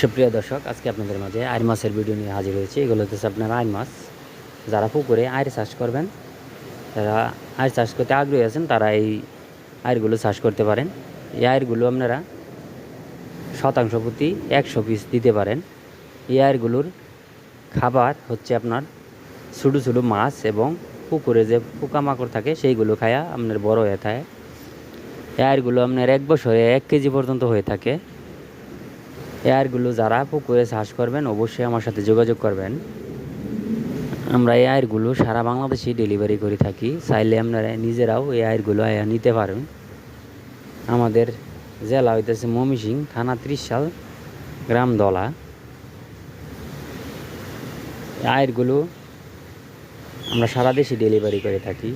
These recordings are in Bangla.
সুপ্রিয় দর্শক, আজকে আপনাদের মাঝে আইর মাছের ভিডিও নিয়ে হাজির হয়েছে। এগুলো হচ্ছে আপনার আইর মাছ যারা পুকুরে আইর চাষ করবেন, যারা আইর চাষ করতে আগ্রহী আছেন, তারা এই আইরগুলো চাষ করতে পারেন। এই আইরগুলো আপনারা শতাংশ প্রতি একশো পিস দিতে পারেন। এই আইরগুলোর খাবার হচ্ছে আপনার ছোটো ছোটো মাছ এবং পুকুরে যে পোকামাকড় থাকে, সেইগুলো খায়া আপনার বড় হয়ে থাকে। এই আইরগুলো আপনার এক বছরে এক কেজি পর্যন্ত হয়ে থাকে। এয়ারগুলো যারা পুকুরে চাষ করবেন, অবশ্যই আমার সাথে যোগাযোগ করবেন। আমরা এই আয়েরগুলো সারা বাংলাদেশে ডেলিভারি করে থাকি। চাইলে আপনারা নিজেরাও এই আয়েরগুলো আয়া নিতে পারেন। আমাদের জেলা হইতেছে মমিসিং, থানা ত্রিশাল, গ্রাম দলা। আয়েরগুলো আমরা সারা দেশে ডেলিভারি করে থাকি।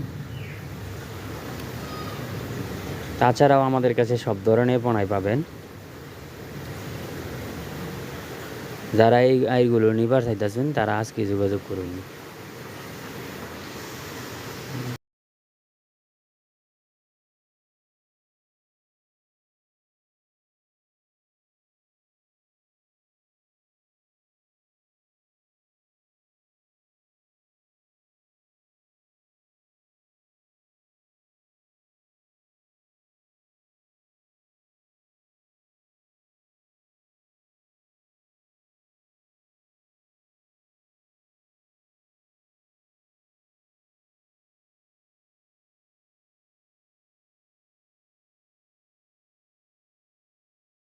তাছাড়াও আমাদের কাছে সব ধরনের পণাই পাবেন। যারা এই আইগুলো নিবার চাইতেছেন তারা আজকে যোগাযোগ করুন।